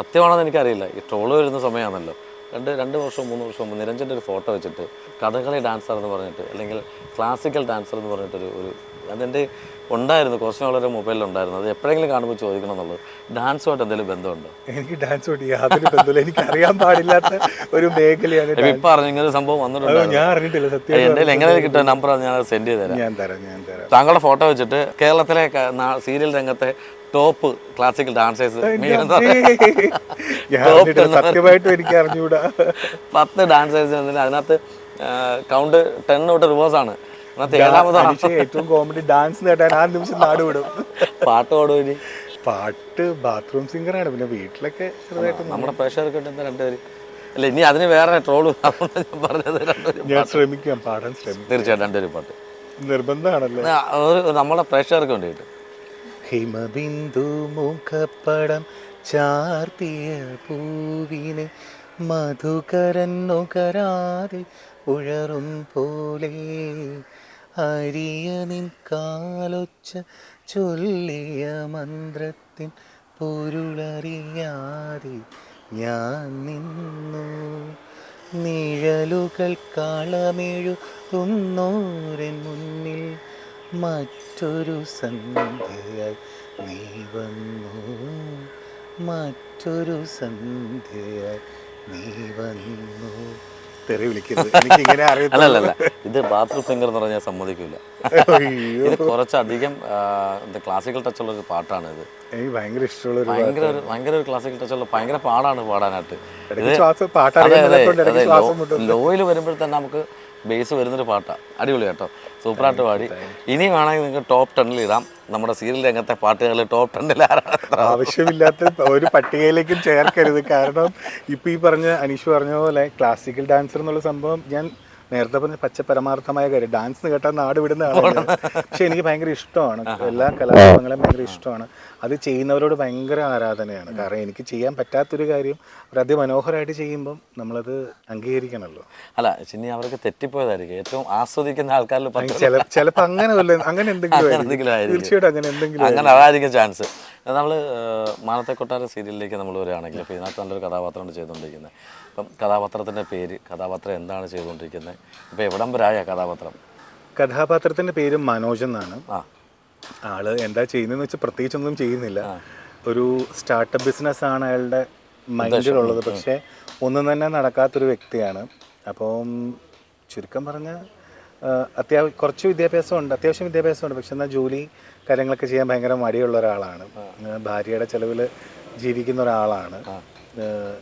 സത്യമാണെന്ന് എനിക്കറിയില്ല. ഈ ട്രോൾ വരുന്ന സമയമാണല്ലോ രണ്ട് രണ്ട് വർഷം മൂന്ന് വർഷം മുമ്പ് നിരഞ്ജന്റെ ഒരു ഫോട്ടോ വെച്ചിട്ട് കഥകളി ഡാൻസർ എന്ന് പറഞ്ഞിട്ട് അല്ലെങ്കിൽ ക്ലാസിക്കൽ ഡാൻസർ എന്ന് പറഞ്ഞിട്ട് ഒരു അതെന്റെ ഉണ്ടായിരുന്നു. കുറച്ച് നാളൊരു മൊബൈലിൽ ഉണ്ടായിരുന്നു. അത് എപ്പോഴെങ്കിലും കാണുമ്പോൾ ചോദിക്കണം എന്നുള്ളത്. ഡാൻസുമായിട്ട് എന്തെങ്കിലും ബന്ധമുണ്ടോ? എനിക്ക് ഡാൻസ് കൊണ്ട് യാതൊരു ബന്ധമില്ല എനിക്ക് അറിയാൻ പാടില്ലാത്ത ഒരു മേഖലയാണ് ഇപ്പം പറഞ്ഞു അറിഞ്ഞു. ഇങ്ങനെ സംഭവം വന്നിട്ടുണ്ട് ഞാൻ അറിഞ്ഞിട്ടില്ല സത്യം എന്റെ എങ്ങനെ കിട്ടുന്ന നമ്പർ ഞാൻ സെൻഡ് ചെയ്തു തരാം. ഞാൻ തരാം ഞാൻ തരാം. താങ്കളുടെ ഫോട്ടോ വെച്ചിട്ട് കേരളത്തിലെ സീരിയൽ രംഗത്തെ ടോപ്പ് ക്ലാസിക്കൽ ഡാൻസേഴ്സ് സത്യമായിട്ടും എനിക്ക് അറിഞ്ഞുകൂടാ പത്ത് ഡാൻസേഴ്സ് അതിനകത്ത് കൗണ്ട് ടെൻ തൊട്ട് റിവേഴ്സ് ആണ്. ഏറ്റവും കോമഡി ഡാൻസ് നേട്ടാൻ ആ നിമിഷം നാട് വിടും. പാട്ട് പാടും ഇനി? പാട്ട് ബാത്റൂം സിംഗറാണ് പിന്നെ വീട്ടിലൊക്കെ ചെറുതായിട്ട് നമ്മുടെ പ്രേക്ഷകർക്ക് കിട്ടുന്ന രണ്ടുപേര്. അല്ല ഇനി അതിന് വേറെ ഞാൻ പറഞ്ഞത് ഞാൻ ശ്രമിക്കാം പാടാൻ ശ്രമിക്കാം. തീർച്ചയായിട്ടും രണ്ടുപേരും പാട്ട്. നിർബന്ധമാണല്ലോ? നമ്മുടെ പ്രേക്ഷകർക്ക് വേണ്ടിയിട്ട് ഹിമബിന്ദു മുഖപ്പടം ചാർത്തിയ പൂവിനെ മധുകരന്നുകരാതെ ഉഴറും പോലെ. അരിയ നിൻ കാലൊച്ച ചൊല്ലിയ മന്ത്രത്തിൻ പൊരുളറിയാതെ ഞാൻ നിന്നു. നിഴലുകൾ കളമെഴുതുന്നോരൻ മുന്നിൽ മറ്റൊരു സന്ധ്യയായി നീ വന്നു. മറ്റൊരു സന്ധ്യയായി നീ വന്നു. തെറി വിളിക്കരുത്. എനിക്കിങ്ങനെ അല്ല അല്ല അല്ല ഇത് ബാത്റൂം സിംഗർ എന്ന് പറഞ്ഞാൽ സമ്മതിക്കില്ല ഇത് കുറച്ചധികം ക്ലാസിക്കൽ ടച്ചുള്ള ഒരു പാട്ടാണ് ഇത്. എനിക്ക് ഭയങ്കര ഇഷ്ടമുള്ള ഭയങ്കര ഒരു ഭയങ്കര ഒരു ക്ലാസിക്കൽ ടച്ചുള്ള ഭയങ്കര പാടാണ് പാടാനായിട്ട്. ലോയിൽ വരുമ്പോൾ തന്നെ നമുക്ക് ബേസ് വരുന്നൊരു പാട്ടാണ് അടിപൊളി കേട്ടോ. സൂപ്പറായിട്ട് പാടി. ഇനി വേണമെങ്കിൽ നിങ്ങൾക്ക് ടോപ്പ് ടെന്നിൽ ഇടാം. നമ്മുടെ സീരിയൽ രംഗത്തെ പാട്ടുകൾ ടോപ്പ് ടെന്നിൽ ആരാണ് ആവശ്യമില്ലാത്ത ഒരു പട്ടികയിലേക്കും ചേർക്കരുത്. കാരണം ഇപ്പൊ ഈ പറഞ്ഞ അനീഷ് പറഞ്ഞ പോലെ ക്ലാസിക്കൽ ഡാൻസർ എന്നുള്ള സംഭവം ഞാൻ നേരത്തെ പറഞ്ഞ പച്ച പരമാർത്ഥമായ കാര്യം. ഡാൻസ് കേട്ടാൽ നാട് വിടുന്ന ആളാണ് പക്ഷെ എനിക്ക് ഭയങ്കര ഇഷ്ടമാണ്. എല്ലാ കലാരൂപങ്ങളെയും ഭയങ്കര ഇഷ്ടമാണ്. അത് ചെയ്യുന്നവരോട് ഭയങ്കര ആരാധനയാണ്. കാരണം എനിക്ക് ചെയ്യാൻ പറ്റാത്തൊരു കാര്യം അവർ അതിമനോഹരമായിട്ട് ചെയ്യുമ്പം നമ്മളത് അംഗീകരിക്കണമല്ലോ അല്ല ചിന്നി അവർക്ക് തെറ്റിപ്പോയതായിരിക്കും. ഏറ്റവും ആസ്വദിക്കുന്ന ആൾക്കാരിൽ ചിലപ്പോൾ അങ്ങനെ അങ്ങനെ എന്തെങ്കിലും. തീർച്ചയായിട്ടും അങ്ങനെ എന്തെങ്കിലും അങ്ങനെ അതായിരിക്കും ചാൻസ് നമ്മൾ മാനത്തെ കൊട്ടാര സീരിയലിലേക്ക് നമ്മൾ വരികയാണെങ്കിൽ അപ്പോൾ ഇതിനകത്ത് നല്ലൊരു കഥാപാത്രമാണ് ചെയ്തുകൊണ്ടിരിക്കുന്നത്. അപ്പം കഥാപാത്രത്തിന്റെ പേര് കഥാപാത്രം എന്താണ് ചെയ്തുകൊണ്ടിരിക്കുന്നത്? ഇപ്പോൾ എവിടം വരായ കഥാപാത്രം? കഥാപാത്രത്തിന്റെ പേര് മനോജ് എന്നാണ്. ആ. ആൾ എന്താ ചെയ്യുന്നതെന്ന് വെച്ചാൽ പ്രത്യേകിച്ചൊന്നും ചെയ്യുന്നില്ല. ഒരു സ്റ്റാർട്ടപ്പ് ബിസിനസ് ആണ് അയാളുടെ മൈൻഡിലുള്ളത് പക്ഷേ ഒന്നും തന്നെ നടക്കാത്തൊരു വ്യക്തിയാണ്. അപ്പം ചുരുക്കം പറഞ്ഞ അത്യാവശ്യം കുറച്ച് വിദ്യാഭ്യാസമുണ്ട് അത്യാവശ്യം വിദ്യാഭ്യാസമുണ്ട്. പക്ഷെ എന്നാൽ ജോലി കാര്യങ്ങളൊക്കെ ചെയ്യാൻ ഭയങ്കര മടിയുള്ള ഒരാളാണ്. ഭാര്യയുടെ ചെലവിൽ ജീവിക്കുന്ന ഒരാളാണ്.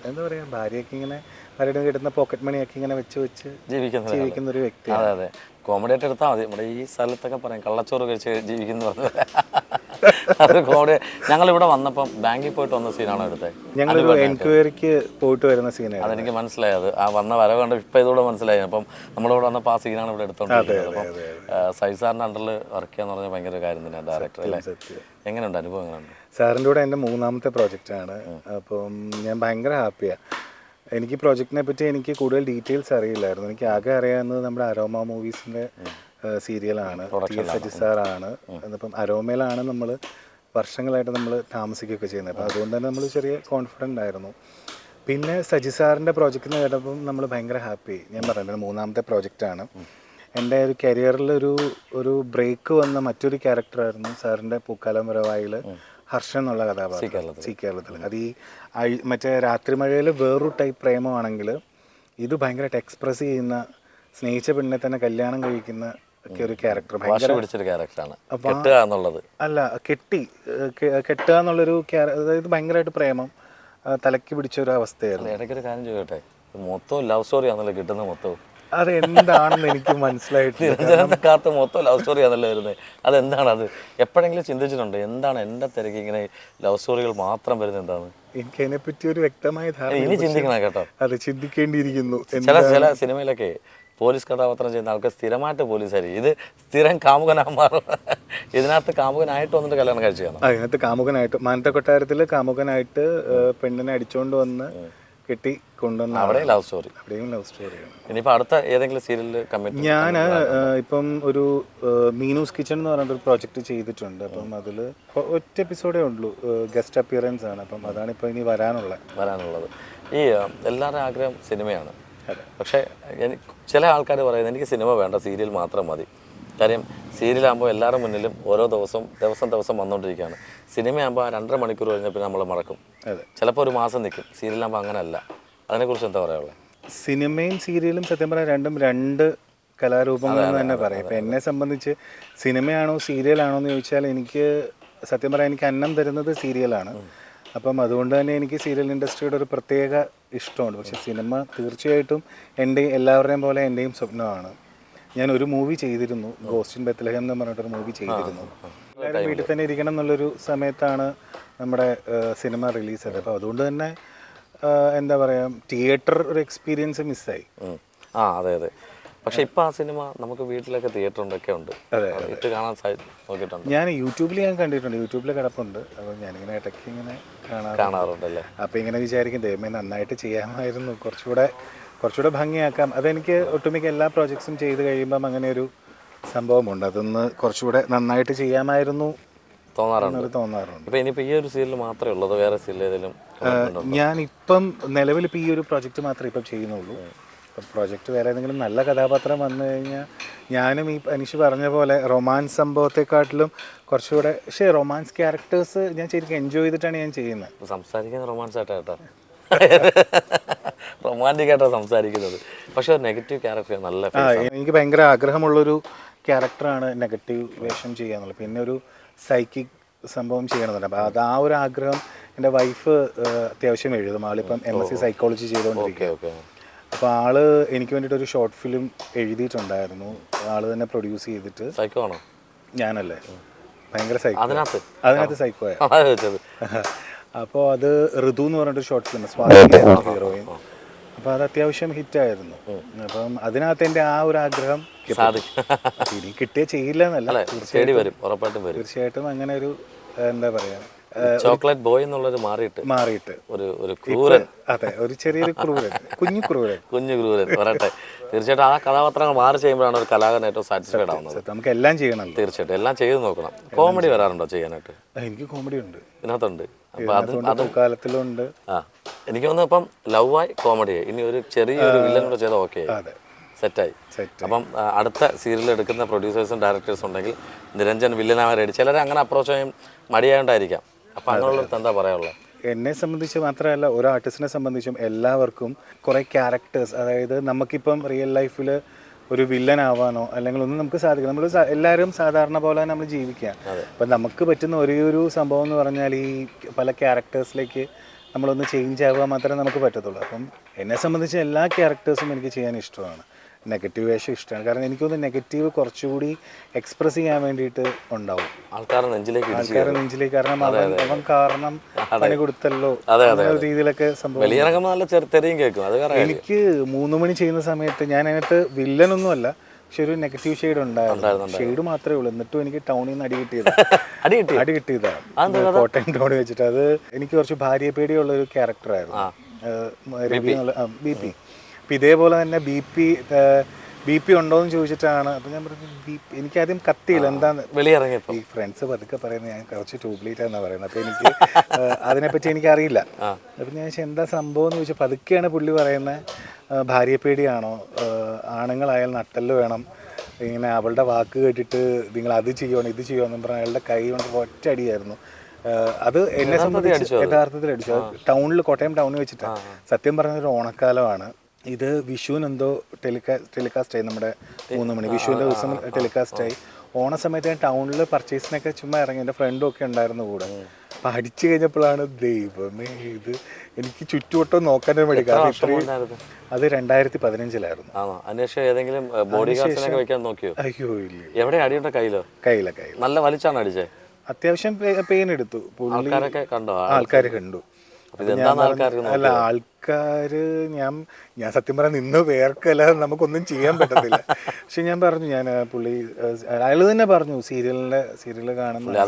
എന്താ പറയുക ഭാര്യയൊക്കെ ഇങ്ങനെ ഭാര്യയുടെ കിട്ടുന്ന പോക്കറ്റ് മണിയൊക്കെ ഇങ്ങനെ വെച്ച് വെച്ച് ജീവിക്കുന്ന ഒരു വ്യക്തിയാണ്. കോമഡി ആയിട്ട് എടുത്താൽ മതി. നമ്മുടെ ഈ സ്ഥലത്തൊക്കെ പറയും കള്ളച്ചോറ് കഴിച്ച് ജീവിക്കുന്നു പറഞ്ഞ. അത് കോമഡി ഞങ്ങൾ ഇവിടെ വന്നപ്പം ബാങ്കിൽ പോയിട്ട് വന്ന സീനാണ് എടുത്തത് ഞങ്ങളൊരു എൻക്വയറിക്ക് പോയിട്ട് വരുന്ന സീനാണ് അതെനിക്ക് മനസ്സിലായത് ആ വന്ന വരവ് കണ്ട് ഇപ്പം ഇതുകൂടെ മനസ്സിലായി. അപ്പം നമ്മളിവിടെ വന്നപ്പോൾ ആ സീനാണ് ഇവിടെ എടുത്തോണ്ടിരിക്കുന്നത്. അപ്പം സൈസാറിന്റെ അണ്ടറിൽ വർക്ക് ചെയ്യാന്ന് പറഞ്ഞാൽ ഭയങ്കര കാര്യം തന്നെയാണ് ഡയറക്ടർ അല്ലേ? എങ്ങനെയുണ്ട്? അനുഭവം എങ്ങനെയുണ്ട്? സാറിന്റെ കൂടെ എന്റെ മൂന്നാമത്തെ പ്രോജക്റ്റാണ് അപ്പം ഞാൻ ഭയങ്കര ഹാപ്പിയാണ് എനിക്ക് പ്രോജക്റ്റിനെ പറ്റി എനിക്ക് കൂടുതൽ ഡീറ്റെയിൽസ് അറിയില്ലായിരുന്നു. എനിക്ക് ആകെ അറിയാവുന്നത് നമ്മുടെ അരോമ മൂവീസിന്റെ സീരിയലാണ്. ടി എസ് സജി സാറാണ് എന്നിപ്പം അരോമയിലാണ് നമ്മൾ വർഷങ്ങളായിട്ട് നമ്മൾ താമസിക്കുകയൊക്കെ ചെയ്യുന്നത്. അപ്പം അതുകൊണ്ട് തന്നെ നമ്മൾ ചെറിയ കോൺഫിഡന്റ് ആയിരുന്നു. പിന്നെ സജി സാറിന്റെ പ്രോജക്റ്റ് എന്ന് കേട്ടപ്പം നമ്മൾ ഭയങ്കര ഹാപ്പി ഞാൻ പറഞ്ഞത് മൂന്നാമത്തെ പ്രോജക്റ്റാണ് എന്റെ ഒരു കരിയറിൽ ഒരു ഒരു ബ്രേക്ക് വന്ന മറ്റൊരു ക്യാരക്ടറായിരുന്നു സാറിന്റെ പൂക്കാലം വരവായിൽ ഹർഷൻ എന്നുള്ള കഥാപാത്രം. സി കേരളത്തിൽ അത് ഈ മറ്റേ രാത്രി മഴയിൽ വേറൊരു ടൈപ്പ് പ്രേമമാണെങ്കിൽ ഇത് ഭയങ്കരമായിട്ട് എക്സ്പ്രസ് ചെയ്യുന്ന സ്നേഹിച്ച പെണ്ണിനെ തന്നെ കല്യാണം കഴിക്കുന്ന ഒരു ക്യാരക്ടർ ഭാഷ ഭയങ്കര പിടിച്ചൊരു ക്യാരക്ടറാണ് കെട്ടുക എന്നുള്ളത്. അല്ല കെട്ടി കെട്ടുക എന്നുള്ളൊരു അതായത് ഭയങ്കരമായിട്ട് പ്രേമം തലക്ക് പിടിച്ച ഒരു അവസ്ഥയായിരുന്നു. ഇടയ്ക്കൊരു കാര്യം ചോദിക്കട്ടെ? മൊത്തം ലവ് സ്റ്റോറി ആണല്ലോ കിട്ടുന്ന മൊത്തവും. അത് എന്താണെന്ന് എനിക്ക് മനസ്സിലായിട്ടില്ല. നിരഞ്ജനക്കാലത്ത് മൊത്തം ലവ് സ്റ്റോറി ആണല്ലോ വരുന്നത് അതെന്താണ് അത് എപ്പോഴെങ്കിലും ചിന്തിച്ചിട്ടുണ്ട് എന്താണ് എന്റെ തിരക്ക് ഇങ്ങനെ ലവ് സ്റ്റോറികൾ മാത്രം വരുന്നത് എന്താണ്? എനിക്ക് അതിനെപ്പറ്റി ഒരു വ്യക്തമായ ധാരണ ഇനി ചിന്തിക്കണം കേട്ടോ. അത് ചിന്തിക്കേണ്ടിയിരിക്കുന്നു. ചില ചില സിനിമയിലൊക്കെ പോലീസ് കഥാപാത്രം ചെയ്യുന്ന ആൾക്ക് സ്ഥിരമായിട്ട് പോലീസായിരിക്കും ഇത് സ്ഥിരം കാമുകനാ മാറും ഇതിനകത്ത് കാമുകനായിട്ട് വന്നിട്ട് കല്യാണം കഴിച്ചു അതിനകത്ത് കാമുകനായിട്ട് മാനത്ത കൊട്ടാരത്തിൽ കാമുകനായിട്ട് പെണ്ണിനെ അടിച്ചുകൊണ്ട് വന്ന് കെട്ടി കൊണ്ടുവന്ന അവിടെ ലവ് സ്റ്റോറി അവിടെയും ലവ് സ്റ്റോറിയാണ് ഇനിയിപ്പോൾ അടുത്ത ഏതെങ്കിലും സീരിയലിൽ കമ്മിറ്റ് ഞാൻ ഇപ്പം ഒരു മീനൂസ് കിച്ചൺ എന്ന് പറഞ്ഞിട്ട് ഒരു പ്രോജക്റ്റ് ചെയ്തിട്ടുണ്ട്. അപ്പം അതിൽ ഒറ്റ എപ്പിസോഡേ ഉള്ളൂ. ഗസ്റ്റ് അപ്പിയറൻസ് ആണ്. അപ്പം അതാണ് ഇപ്പോൾ ഇനി വരാനുള്ളത്. വരാനുള്ളത്. ഈ എല്ലാവരുടെ എല്ലാവരുടെയും ആഗ്രഹം സിനിമയാണ്. പക്ഷേ ചില ആൾക്കാർ പറയുന്നത് എനിക്ക് സിനിമ വേണ്ട സീരിയൽ മാത്രം മതി. കാര്യം സീരിയലാകുമ്പോൾ എല്ലാവരുടെ മുന്നിലും ഓരോ ദിവസവും ദിവസം ദിവസം വന്നുകൊണ്ടിരിക്കുകയാണ്. സിനിമയാകുമ്പോൾ ആ രണ്ടര മണിക്കൂർ കഴിഞ്ഞാൽ പിന്നെ നമ്മൾ മടക്കും. അതെ. ചിലപ്പോൾ ഒരു മാസം നിൽക്കും സീരിയലാകുമ്പോൾ അങ്ങനെയല്ല. അതിനെക്കുറിച്ച് എന്താ പറയാനുള്ളത്? സിനിമയും സീരിയലും സത്യം പറയാൻ രണ്ടും രണ്ട് കലാരൂപങ്ങൾ എന്ന് തന്നെ പറയാം. ഇപ്പം എന്നെ സംബന്ധിച്ച് സിനിമയാണോ സീരിയലാണോ എന്ന് ചോദിച്ചാൽ എനിക്ക് സത്യം പറയാൻ എനിക്ക് അന്നം തരുന്നത് സീരിയലാണ്. അപ്പം അതുകൊണ്ട് തന്നെ എനിക്ക് സീരിയൽ ഇൻഡസ്ട്രിയുടെ ഒരു പ്രത്യേക ഇഷ്ടമുണ്ട്. പക്ഷെ സിനിമ തീർച്ചയായിട്ടും എന്റെ എല്ലാവരുടെയും പോലെ എന്റെയും സ്വപ്നമാണ്. ഞാൻ ഒരു മൂവി ചെയ്തിരുന്നു ഗോസ്റ്റിൻ ബെത്ലഹം എന്ന് പറഞ്ഞിട്ടൊരു മൂവി ചെയ്തിരുന്നു. എല്ലാവരും വീട്ടിൽ തന്നെ ഇരിക്കണം എന്നുള്ളൊരു സമയത്താണ് നമ്മുടെ സിനിമ റിലീസ് ചെയ്തത്. അപ്പോൾ അതുകൊണ്ട് തന്നെ എന്താ പറയുക തിയേറ്റർ ഒരു എക്സ്പീരിയൻസ് മിസ്സായി. ആ അതെ അതെ. പക്ഷെ ഇപ്പോൾ ആ സിനിമ നമുക്ക് വീട്ടിലൊക്കെ തിയേറ്ററിലൊക്കെ ഉണ്ട്. ഇട്ട് കാണാൻ നോക്കിയിട്ടുണ്ട്. ഞാൻ യൂട്യൂബിൽ ഞാൻ കണ്ടിട്ടുണ്ട്. യൂട്യൂബിൽ കിടപ്പുണ്ട്. അപ്പോൾ ഞാനിങ്ങനെ ഇടയ്ക്ക് ഇങ്ങനെ കാണാറുണ്ട്. കാണാറുണ്ടല്ലേ? അപ്പോൾ ഇങ്ങനെ വിചാരിക്കും ദൈവമേ നന്നായിട്ട് ചെയ്യാമായിരുന്നു. കുറച്ചുകൂടെ കുറച്ചുകൂടെ ഭംഗിയാക്കാം. അതെനിക്ക് ഒട്ടുമിക്ക എല്ലാ പ്രോജക്ട്സും ചെയ്ത് കഴിയുമ്പം അങ്ങനെ ഒരു സംഭവമുണ്ട്. അതൊന്ന് കുറച്ചുകൂടെ നന്നായിട്ട് ചെയ്യാമായിരുന്നു തോന്നാറുണ്ട്. ഇപ്പൊ ഇനിയിപ്പോൾ ഈ ഒരു സീരിയൽ മാത്രമേ വേറെ സീരിയൽ ഏതെങ്കിലും ഞാൻ ഇപ്പം നിലവിൽ ഇപ്പം ഈ ഒരു പ്രോജക്റ്റ് മാത്രമേ ഇപ്പം ചെയ്യുന്നുള്ളൂ. പ്രോജക്റ്റ് വേറെ ഏതെങ്കിലും നല്ല കഥാപാത്രം വന്നു കഴിഞ്ഞാൽ ഞാനും ഈ അനീഷ് പറഞ്ഞ പോലെ റൊമാൻസ് സംഭവത്തെക്കാട്ടിലും കുറച്ചുകൂടെ പക്ഷേ റൊമാൻസ് ക്യാരക്ടേഴ്സ് ഞാൻ ശരിക്കും എൻജോയ് ചെയ്തിട്ടാണ് ഞാൻ ചെയ്യുന്നത്. സംസാരിക്കുന്നത് സംസാരിക്കുന്ന റൊമാൻസ് ആയിട്ടാ കേട്ടോ. റൊമാന്റിക് ആയിട്ടാണ് സംസാരിക്കുന്നത്. പക്ഷെ നെഗറ്റീവ് ക്യാരക്ടർ നല്ല. എനിക്ക് ഭയങ്കര ആഗ്രഹമുള്ളൊരു ക്യാരക്ടറാണ് നെഗറ്റീവ് വേഷം ചെയ്യാന്നുള്ളത്. പിന്നെ ഒരു സൈക്കിക് സംഭവം ചെയ്യണമെന്നുണ്ട് അപ്പോൾ അത് ആ ഒരു ആഗ്രഹം എന്റെ വൈഫ് അത്യാവശ്യം എഴുതും. ആളിപ്പം എം എസ് സി സൈക്കോളജി ചെയ്തുകൊണ്ടിരിക്കുക അപ്പോൾ ആൾ എനിക്ക് വേണ്ടിയിട്ട് ഒരു ഷോർട്ട് ഫിലിം എഴുതിയിട്ടുണ്ടായിരുന്നു. ആൾ തന്നെ പ്രൊഡ്യൂസ് ചെയ്തിട്ട് സൈക്കോ ആണോ? ഞാനല്ലേ. ഭയങ്കര സൈക്കോ അതിനകത്ത്? അതിനകത്ത് സൈക്കോയ അതാ അപ്പോൾ അത് ഋതു എന്ന് പറഞ്ഞിട്ട് ഷോർട്ട് ഫിലിം സ്വാതി ഹീറോയിൻ. അപ്പോൾ അത് അത്യാവശ്യം ഹിറ്റായിരുന്നു അപ്പം അതിനകത്ത് എന്റെ ആ ഒരു ആഗ്രഹം. സാധിക്കും ഇനി കിട്ടിയ ചെയ്യില്ല എന്നല്ല. തീർച്ചയായിട്ടും വരും ഉറപ്പായിട്ടും വരും. തീർച്ചയായിട്ടും അങ്ങനെ ഒരു എന്താ പറയാ ചോക്ലേറ്റ് ബോയ് എന്നുള്ളത് മാറിയിട്ട്. മാറിയിട്ട്. ഒരു ഒരു ക്രൂരൻ. അതെ ഒരു ചെറിയൊരു ക്രൂരൻ. കുഞ്ഞു ക്രൂരൻ. കുഞ്ഞു ക്രൂരൻ പറയട്ടെ തീർച്ചയായിട്ടും ആ കഥാപാത്രങ്ങൾ മാറി ചെയ്യുമ്പോഴാണ് ഒരു കലാകാരൻ ഏറ്റവും സാറ്റിസ്ഫൈഡ് ആവുന്നത്. നമുക്ക് എല്ലാം ചെയ്യണം തീർച്ചയായിട്ടും എല്ലാം ചെയ്ത് നോക്കണം. കോമഡി വരാറുണ്ടോ ചെയ്യാനായിട്ട്? എനിക്ക് കോമഡി ഉണ്ട്. ഇതിനകത്തുണ്ട്. അപ്പൊ അത് കാലത്തിലുണ്ട് ആ. എനിക്ക് തോന്നുന്നു ഇപ്പം ലവായി കോമഡിയായി ഇനി ഒരു ചെറിയൊരു വില്ലൻ കൂടെ ചെയ്താൽ ഓക്കെ അതെ. സെറ്റായി സെറ്റ് അപ്പം അടുത്ത സീരിയൽ എടുക്കുന്ന പ്രൊഡ്യൂസേഴ്സും ഡയറക്ടേഴ്സും ഉണ്ടെങ്കിൽ നിരഞ്ജൻ വില്ലനാവാൻ ചിലർ അങ്ങനെ അപ്രോച്ച് ചെയ്യും മടിയായോണ്ടായിരിക്കാം അപ്പം അങ്ങനെയുള്ള എന്താ പറയാനുള്ളത് എന്നെ സംബന്ധിച്ച് മാത്രമല്ല ഒരു ആർട്ടിസ്റ്റിനെ സംബന്ധിച്ചും എല്ലാവർക്കും കുറേ ക്യാരക്ടേഴ്സ് അതായത് നമുക്കിപ്പം റിയൽ ലൈഫിൽ ഒരു വില്ലൻ ആവാനോ അല്ലെങ്കിൽ ഒന്നും നമുക്ക് സാധിക്കും നമ്മൾ എല്ലാവരും സാധാരണ പോലെ നമ്മൾ ജീവിക്കുക. അപ്പം നമുക്ക് പറ്റുന്ന ഒരേ ഒരു സംഭവം എന്ന് പറഞ്ഞാൽ ഈ പല ക്യാരക്ടേഴ്സിലേക്ക് നമ്മളൊന്ന് ചേഞ്ച് ആവുക മാത്രമേ നമുക്ക് പറ്റത്തുള്ളൂ. അപ്പം എന്നെ സംബന്ധിച്ച് എല്ലാ ക്യാരക്ടേഴ്സും എനിക്ക് ചെയ്യാൻ ഇഷ്ടമാണ്. നെഗറ്റീവ് വേഷം ഇഷ്ടമാണ്. കാരണം എനിക്കൊന്ന് നെഗറ്റീവ് കുറച്ചുകൂടി എക്സ്പ്രസ് ചെയ്യാൻ വേണ്ടിയിട്ട് ഉണ്ടാവും. ആൾക്കാരുടെ നെഞ്ചിലേക്ക് ആൾക്കാരുടെ നെഞ്ചിലേക്ക് കാരണം അവൻ അവൻ കാരണം പണി കൊടുത്തല്ലോ രീതിയിലൊക്കെ സംഭവം എനിക്ക് മൂന്ന് മണി ചെയ്യുന്ന സമയത്ത് ഞാൻ അതിനകത്ത് വില്ലനൊന്നും അല്ല പക്ഷെ ഒരു നെഗറ്റീവ് ഷെയ്ഡ് ഉണ്ടായിരുന്നു. ഷെയ്ഡ് മാത്രമേ ഉള്ളൂ. എന്നിട്ടും എനിക്ക് ടൗണിൽ നിന്ന് അടി കിട്ടിയത്. അടി കിട്ടി അടി കിട്ടിയതാണ് കോട്ടയം ടൗണിൽ വെച്ചിട്ട്. അത് എനിക്ക് കുറച്ച് ഭാര്യ പേടിയുള്ള ഒരു ക്യാരക്ടറായിരുന്നു രവി ബി പി അപ്പം ഇതേപോലെ തന്നെ ബി പി ബി പി ഉണ്ടോ എന്ന് ചോദിച്ചിട്ടാണ്. അപ്പം ഞാൻ പറഞ്ഞു ബി പി എനിക്കാദ്യം കത്തിയില്ല എന്താന്ന് വെളിയിറങ്ങിയപ്പോൾ ഈ ഫ്രണ്ട്സ് പതുക്കെ പറയുന്നത് ഞാൻ കുറച്ച് ട്യൂബ്ലൈറ്റ് എന്നാണ് പറയുന്നത്. അപ്പോൾ എനിക്ക് അതിനെപ്പറ്റി അതിനെപ്പറ്റി എനിക്കറിയില്ല. അപ്പം ഞാൻ എന്താ സംഭവം? എന്ന് ചോദിച്ചാൽ പതുക്കെയാണ് പുള്ളി പറയുന്നത് ഭാര്യപ്പേടിയാണോ ആണുങ്ങളായാൽ നട്ടൽ വേണം. ഇങ്ങനെ അവളുടെ വാക്ക് കേട്ടിട്ട് നിങ്ങൾ അത് ചെയ്യണം ഇത് ചെയ്യണം പറഞ്ഞാൽ അയാളുടെ കൈ കൊണ്ട് ഒറ്റ അടിയായിരുന്നു അത് എന്നെ സംബന്ധിച്ച് യഥാർത്ഥത്തിൽ അടിച്ചു. ടൗണിൽ കോട്ടയം ടൗണിൽ വെച്ചിട്ട്. സത്യം പറഞ്ഞ ഒരു ഓണക്കാലമാണ്. ഇത് വിഷുവിന് എന്തോ ടെലികാ ടെലികാസ്റ്റ് ആയി നമ്മുടെ മൂന്ന് മണി. വിഷുവിന്റെ ദിവസം ടെലികാസ്റ്റ് ആയി ഓണ സമയത്ത് ഞാൻ ടൗണിൽ പർച്ചേസിനൊക്കെ ചുമ്മാ ഇറങ്ങി എന്റെ ഫ്രണ്ടും ഒക്കെ ഉണ്ടായിരുന്നു കൂടെ. അടിച്ചു കഴിഞ്ഞപ്പോഴാണ് ദൈവമേ ഇത് എനിക്ക് ചുറ്റുവട്ടം നോക്കാൻ വേണ്ടി കാരണം ഇത്രയും അത് രണ്ടായിരത്തി പതിനഞ്ചിലായിരുന്നു ആണോ? അന്വേഷണം ഏതെങ്കിലും ബോഡി ഗാർഡ്സിനൊക്കെ വെക്കാൻ നോക്കിയോ? അയ്യോ ഇല്ല എവിടെ അടിയുണ്ട കയ്യിലോ? കയ്യില കയ്യില. നല്ല വലിച്ചാണ് അടിച്ചേ? അത്യാവശ്യം പെയിൻ എടുത്തു. പുള്ളി ആൾക്കാരൊക്കെ കണ്ടോ? ആൾക്കാർ കണ്ടു. ഇതെന്താന്ന് ആൾക്കാർക്ക് അല്ല ആൾക്കാര് ഞാൻ ഞാൻ സത്യം പറഞ്ഞാൽ നിന്ന് വേർക്കല്ലാതെ നമുക്കൊന്നും ചെയ്യാൻ പറ്റത്തില്ല. പക്ഷെ ഞാൻ പറഞ്ഞു ഞാൻ പുള്ളി അയാൾ തന്നെ പറഞ്ഞു സീരിയലിന്റെ സീരിയൽ കാണുന്ന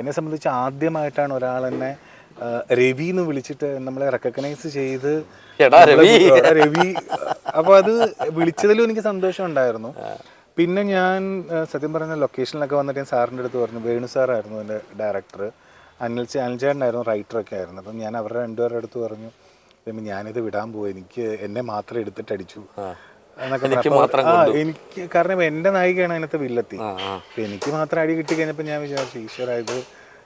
എന്നെ സംബന്ധിച്ച് ആദ്യമായിട്ടാണ് ഒരാൾ എന്നെ രവി എന്ന് വിളിച്ചിട്ട് നമ്മളെ റെക്കഗ്നൈസ് ചെയ്ത് രവി. അപ്പൊ അത് വിളിച്ചതിലും എനിക്ക് സന്തോഷം ഉണ്ടായിരുന്നു. പിന്നെ ഞാൻ സത്യം പറഞ്ഞ ലൊക്കേഷനിലൊക്കെ വന്നിട്ട് ഞാൻ സാറിന്റെ അടുത്ത് പറഞ്ഞു വേണു സാറായിരുന്നു എന്റെ ഡയറക്ടർ അനിൽ അനിൽ ചേട്ടനായിരുന്നു റൈറ്ററൊക്കെ ആയിരുന്നു അപ്പം ഞാൻ അവരുടെ രണ്ടുപേരുടെ അടുത്ത് പറഞ്ഞു "രമി, ഞാനിത് വിടാൻ പോയി എനിക്ക് എന്നെ മാത്രം എടുത്തിട്ട് അടിച്ചു. എനിക്ക് മാത്രം ആ എനിക്ക് കാരണം എന്റെ നായികയാണ് അതിനകത്ത് വില്ലെത്തി. എനിക്ക് മാത്രം അടി കിട്ടി കഴിഞ്ഞപ്പോൾ ഞാൻ വിചാരിച്ചു ഈശ്വര ഇത്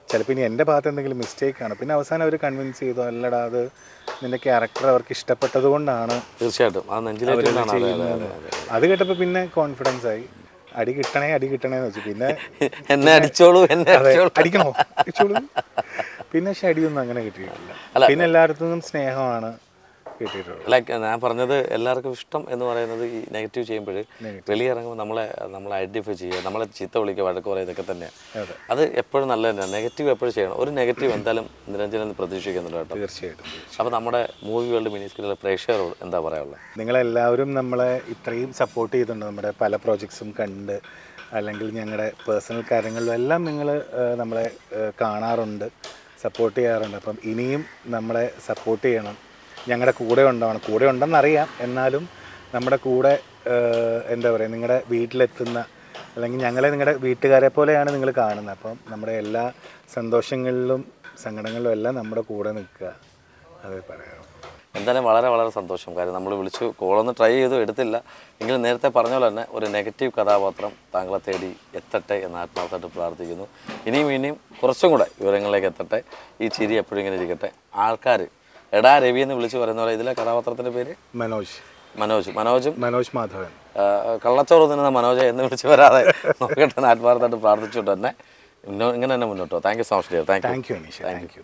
ചിലപ്പോൾ ഇനി എന്റെ ഭാഗത്ത് എന്തെങ്കിലും മിസ്റ്റേക്ക് ആണ്. പിന്നെ അവസാനം അവർ കൺവിൻസ് ചെയ്തു അല്ലടാ അത് നിന്റെ ക്യാരക്ടർ അവർക്ക് ഇഷ്ടപ്പെട്ടത് കൊണ്ടാണ്. തീർച്ചയായിട്ടും. അതെ കേട്ടപ്പോൾ പിന്നെ കോൺഫിഡൻസ് ആയി. അടി കിട്ടണേ അടി കിട്ടണേന്ന് വെച്ചു. പിന്നെ എന്നെ അടിച്ചോളൂ എന്നെ അടിക്കണോ? അടിച്ചോളൂ. പിന്നെ ഷടിയൊന്നും അങ്ങനെ കിട്ടിയിട്ടില്ല. പിന്നെ എല്ലായിടത്തു നിന്നും സ്നേഹമാണ് ലൈക്ക് ഞാൻ പറഞ്ഞത് എല്ലാവർക്കും ഇഷ്ടം എന്ന് പറയുന്നത് ഈ നെഗറ്റീവ് ചെയ്യുമ്പോൾ വെളിയിറങ്ങുമ്പോൾ നമ്മളെ നമ്മളെ ഐഡന്റിഫൈ ചെയ്യുക നമ്മളെ ചീത്ത വിളിക്കുക വഴക്ക് പറയുക ഇതൊക്കെ തന്നെയാണ് അതെ. എപ്പോഴും നല്ല തന്നെയാണ് നെഗറ്റീവ് എപ്പോഴും ചെയ്യണം. ഒരു നെഗറ്റീവ് എന്തായാലും നിരഞ്ജനം പ്രതീക്ഷിക്കുന്നുണ്ട് കേട്ടോ. തീർച്ചയായിട്ടും അപ്പോൾ നമ്മുടെ മൂവി വേൾഡ് മിനി സ്ക്രീനിലെ പ്രേക്ഷകരോട് എന്താ പറയാനുള്ളത് നിങ്ങളെല്ലാവരും നമ്മളെ ഇത്രയും സപ്പോർട്ട് ചെയ്തിട്ടുണ്ട്. നമ്മുടെ പല പ്രോജക്ട്സും കണ്ട് അല്ലെങ്കിൽ ഞങ്ങളുടെ പേഴ്സണൽ കാര്യങ്ങളിലും എല്ലാം നിങ്ങൾ നമ്മളെ കാണാറുണ്ട്. സപ്പോർട്ട് ചെയ്യാറുണ്ട്. അപ്പം ഇനിയും നമ്മളെ സപ്പോർട്ട് ചെയ്യണം. ഞങ്ങളുടെ കൂടെ ഉണ്ടാവണം. കൂടെ ഉണ്ടെന്നറിയാം. എന്നാലും നമ്മുടെ കൂടെ എന്താ പറയുക നിങ്ങളുടെ വീട്ടിലെത്തുന്ന അല്ലെങ്കിൽ ഞങ്ങളെ നിങ്ങളുടെ വീട്ടുകാരെ പോലെയാണ് നിങ്ങൾ കാണുന്നത്. അപ്പം നമ്മുടെ എല്ലാ സന്തോഷങ്ങളിലും സങ്കടങ്ങളിലും എല്ലാം നമ്മുടെ കൂടെ നിൽക്കുക. അത് പറയാം. എന്തായാലും വളരെ വളരെ സന്തോഷം. കാര്യം നമ്മൾ വിളിച്ചു കോളൊന്ന് ട്രൈ ചെയ്തു എടുത്തില്ല. എങ്കിലും നേരത്തെ പറഞ്ഞ പോലെ തന്നെ ഒരു നെഗറ്റീവ് കഥാപാത്രം താങ്കളെ തേടി എത്തട്ടെ എന്ന് ആത്മാർത്ഥമായിട്ട് പ്രാർത്ഥിക്കുന്നു. ഇനിയും ഇനിയും കുറച്ചും കൂടെ വിവരങ്ങളിലേക്ക് എത്തട്ടെ. ഈ ചിരി എപ്പോഴും ഇങ്ങനെ ഇരിക്കട്ടെ. ആൾക്കാർ എടാ രവി എന്ന് വിളിച്ച് പറയുന്ന പോലെ ഇതിലെ കഥാപാത്രത്തിന്റെ പേര്? മനോജ്. മനോജ്. മനോജും മനോജ് മാധവൻ. കള്ളച്ചോറ് തിന്നുന്ന മനോജ് എന്ന് വിളിച്ച് വരാതെ നോക്കട്ടെ ആത്മാർത്ഥമായിട്ട് പ്രാർത്ഥിച്ചുകൊണ്ട് തന്നെ. ഇങ്ങനെ തന്നെ മുന്നോട്ടോ thank you so much thank you thank you thank you